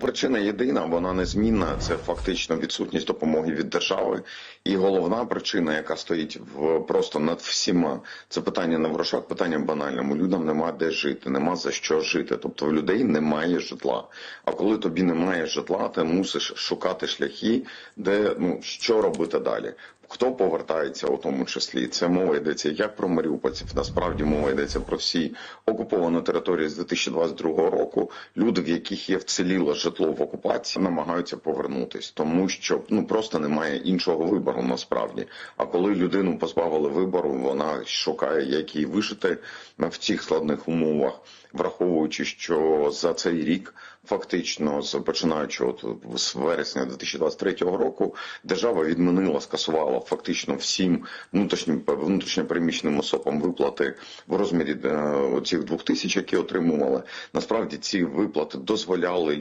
причина єдина, вона незмінна. Це фактично відсутність допомоги від держави. І головна причина, яка стоїть в просто над всіма, це питання в грошах, питання банальному. Людям нема де жити, нема за що жити. Тобто в людей немає житла. А коли тобі немає житла, ти мусиш шукати шляхи, де ну що робити далі. Хто повертається у тому числі? Це мова йдеться як про маріупольців. Насправді мова йдеться про всі окуповані території з 2022 року. Люди, в яких є вціліле житло в окупації, намагаються повернутись, тому що ну просто немає іншого вибору насправді. А коли людину позбавили вибору, вона шукає, як її вижити в цих складних умовах, враховуючи, що за цей рік. Фактично, починаючи от з вересня 2023 року, держава відмінила, скасувала фактично всім внутрішнім внутрішньопереміщеним особам виплати в розмірі е, цих двох тисяч, які отримували. Насправді ці виплати дозволяли